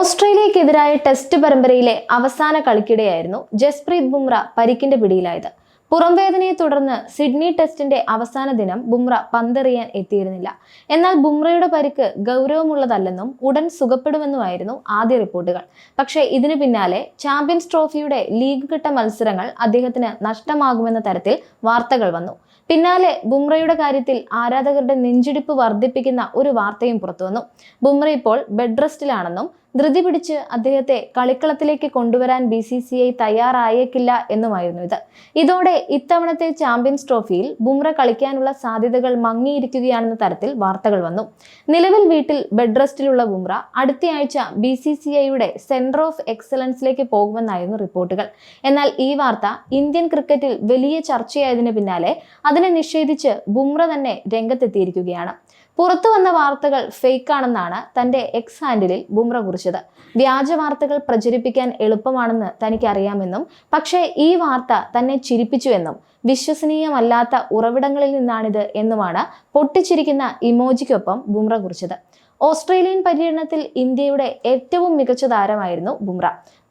ഓസ്ട്രേലിയക്കെതിരായ test പരമ്പരയിലെ അവസാന കളിക്കിടെയായിരുന്നു ജസ്പ്രീത് ബുംറ പരിക്കിന്റെ പിടിയിലായത്. പുറംവേദനയെ തുടർന്ന് സിഡ്നി ടെസ്റ്റിന്റെ അവസാന ദിനം ബുംറ പന്തെറിയാൻ എത്തിയിരുന്നില്ല. എന്നാൽ ബുംറയുടെ പരിക്ക് ഗൗരവമുള്ളതല്ലെന്നും ഉടൻ സുഖപ്പെടുമെന്നുമായിരുന്നു ആദ്യ റിപ്പോർട്ടുകൾ. പക്ഷേ ഇതിനു പിന്നാലെ ചാമ്പ്യൻസ് ട്രോഫിയുടെ ലീഗ് ഘട്ട മത്സരങ്ങൾ അദ്ദേഹത്തിന് നഷ്ടമാകുമെന്ന തരത്തിൽ വാർത്തകൾ വന്നു. പിന്നാലെ ബുംറയുടെ കാര്യത്തിൽ ആരാധകരുടെ നെഞ്ചിടിപ്പ് വർദ്ധിപ്പിക്കുന്ന ഒരു വാർത്തയും പുറത്തുവന്നു ബുംറ ഇപ്പോൾ ബെഡ് റെസ്റ്റിലാണെന്നും ധൃതി പിടിച്ച് അദ്ദേഹത്തെ കളിക്കളത്തിലേക്ക് കൊണ്ടുവരാൻ ബി സി സി ഐ തയ്യാറായേക്കില്ല എന്നുമായിരുന്നു ഇത്. ഇതോടെ ഇത്തവണത്തെ ചാമ്പ്യൻസ് ട്രോഫിയിൽ ബുംറ കളിക്കാനുള്ള സാധ്യതകൾ മങ്ങിയിരിക്കുകയാണെന്ന തരത്തിൽ വാർത്തകൾ വന്നു. നിലവിൽ വീട്ടിൽ ബെഡ് റെസ്റ്റിലുള്ള ബുംറ അടുത്തയാഴ്ച ബി സി സി ഐയുടെ സെന്റർ ഓഫ് എക്സലൻസിലേക്ക് പോകുമെന്നായിരുന്നു റിപ്പോർട്ടുകൾ. എന്നാൽ ഈ വാർത്ത ഇന്ത്യൻ ക്രിക്കറ്റിൽ വലിയ ചർച്ചയായതിനു പിന്നാലെ അതിനെ നിഷേധിച്ച് ബുംറ തന്നെ രംഗത്തെത്തിയിരിക്കുകയാണ്. പുറത്തു വന്ന വാർത്തകൾ ഫേക്കാണെന്നാണ് തന്റെ എക്സ് ഹാൻഡിലിൽ ബുംറ കുറിച്ചത്. വ്യാജ വാർത്തകൾ പ്രചരിപ്പിക്കാൻ എളുപ്പമാണെന്ന് തനിക്ക് അറിയാമെന്നും പക്ഷേ ഈ വാർത്ത തന്നെ ചിരിപ്പിച്ചുവെന്നും വിശ്വസനീയമല്ലാത്ത ഉറവിടങ്ങളിൽ നിന്നാണിത് എന്നുമാണ് പൊട്ടിച്ചിരിക്കുന്ന ഇമോജിക്കൊപ്പം ബുംറ കുറിച്ചത്. ഓസ്ട്രേലിയൻ പര്യടനത്തിൽ ഇന്ത്യയുടെ ഏറ്റവും മികച്ച താരമായിരുന്നു ബുംറ.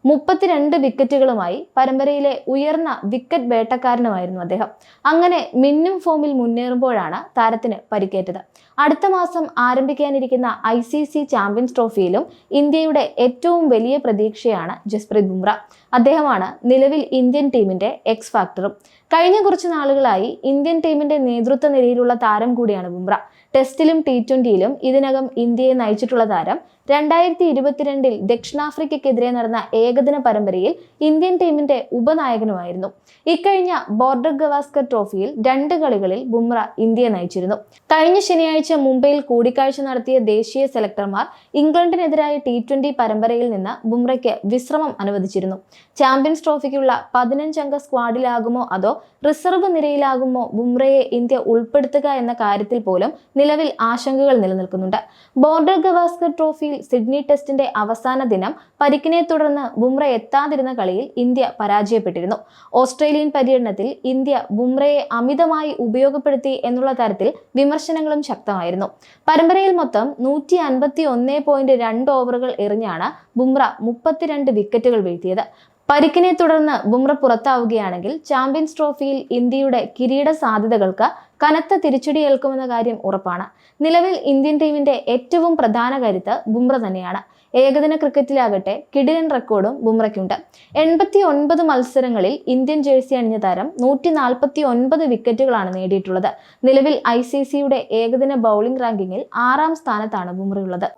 മുപ്പത്തിരണ്ട് വിക്കറ്റുകളുമായി പരമ്പരയിലെ ഉയർന്ന വിക്കറ്റ് വേട്ടക്കാരനുമായിരുന്നു അദ്ദേഹം. അങ്ങനെ മിന്നും ഫോമിൽ മുന്നേറുമ്പോഴാണ് താരത്തിന് പരിക്കേറ്റത്. അടുത്ത മാസം ആരംഭിക്കാനിരിക്കുന്ന ഐ സി സി ചാമ്പ്യൻസ് ട്രോഫിയിലും ഇന്ത്യയുടെ ഏറ്റവും വലിയ പ്രതീക്ഷയാണ് ജസ്പ്രീത് ബുംറ. അദ്ദേഹമാണ് നിലവിൽ ഇന്ത്യൻ ടീമിന്റെ എക്സ് ഫാക്ടറും കഴിഞ്ഞ കുറച്ച് നാളുകളായി ഇന്ത്യൻ ടീമിന്റെ നേതൃത്വ നിരയിലുള്ള താരം കൂടിയാണ് ബുംറ. ടെസ്റ്റിലും ടി ട്വന്റിയിലും ഇതിനകം ഇന്ത്യയെ നയിച്ചിട്ടുള്ള താരം. രണ്ടായിരത്തി ഇരുപത്തിരണ്ടിൽ ദക്ഷിണാഫ്രിക്കയ്ക്കെതിരെ നടന്ന ഏകദിന പരമ്പരയിൽ ഇന്ത്യൻ ടീമിന്റെ ഉപനായകനുമായിരുന്നു. ഇക്കഴിഞ്ഞ ബോർഡർ ഗവാസ്കർ ട്രോഫിയിൽ രണ്ട് കളികളിൽ ബുംറ ഇന്ത്യയെ നയിച്ചിരുന്നു. കഴിഞ്ഞ ശനിയാഴ്ച മുംബൈയിൽ കൂടിക്കാഴ്ച നടത്തിയ ദേശീയ സെലക്ടർമാർ ഇംഗ്ലണ്ടിനെതിരായ ടി ട്വന്റി പരമ്പരയിൽ നിന്ന് ബുംറയ്ക്ക് വിശ്രമം അനുവദിച്ചിരുന്നു. ചാമ്പ്യൻസ് ട്രോഫിക്കുള്ള പതിനഞ്ചംഗ സ്ക്വാഡിലാകുമോ അതോ റിസർവ് നിരയിലാകുമോ ബുംറയെ ഇന്ത്യ ഉൾപ്പെടുത്തുക എന്ന കാര്യത്തിൽ പോലും നിലവിൽ ആശങ്കകൾ നിലനിൽക്കുന്നുണ്ട്. ബോർഡർ ഗവാസ്കർ ട്രോഫിയിൽ സിഡ്നി ടെസ്റ്റിന്റെ അവസാന ദിനം പരിക്കിനെ തുടർന്ന് ബുംറ എത്താതിരുന്ന കളിയിൽ ഇന്ത്യ പരാജയപ്പെട്ടിരുന്നു. ഓസ്ട്രേലിയൻ പര്യടനത്തിൽ ഇന്ത്യ ബുംറയെ അമിതമായി ഉപയോഗപ്പെടുത്തി എന്നുള്ള തരത്തിൽ വിമർശനങ്ങളും ശക്തമായിരുന്നു. പരമ്പരയിൽ മൊത്തം നൂറ്റി അൻപത്തി ഒന്ന് പോയിന്റ് രണ്ട് ഓവറുകൾ എറിഞ്ഞാണ് ബുംറ മുപ്പത്തിരണ്ട് വിക്കറ്റുകൾ വീഴ്ത്തിയത്. പരിക്കിനെ തുടർന്ന് ബുംറ പുറത്താവുകയാണെങ്കിൽ ചാമ്പ്യൻസ് ട്രോഫിയിൽ ഇന്ത്യയുടെ കിരീട സാധ്യതകൾക്ക് കനത്ത തിരിച്ചടി ഏൽക്കുമെന്ന കാര്യം ഉറപ്പാണ്. നിലവിൽ ഇന്ത്യൻ ടീമിന്റെ ഏറ്റവും പ്രധാന കരുത്ത് ബുംറ തന്നെയാണ്. ഏകദിന ക്രിക്കറ്റിലാകട്ടെ കിടിലൻ റെക്കോർഡും ബുംറയ്ക്കുണ്ട്. എൺപത്തി ഒൻപത് മത്സരങ്ങളിൽ ഇന്ത്യൻ ജേഴ്സി അണിഞ്ഞ താരം നൂറ്റി നാൽപ്പത്തി ഒൻപത് വിക്കറ്റുകളാണ് നേടിയിട്ടുള്ളത്. നിലവിൽ ഐ സി സിയുടെ ഏകദിന ബൗളിംഗ് റാങ്കിങ്ങിൽ ആറാം സ്ഥാനത്താണ് ബുംറയുള്ളത്.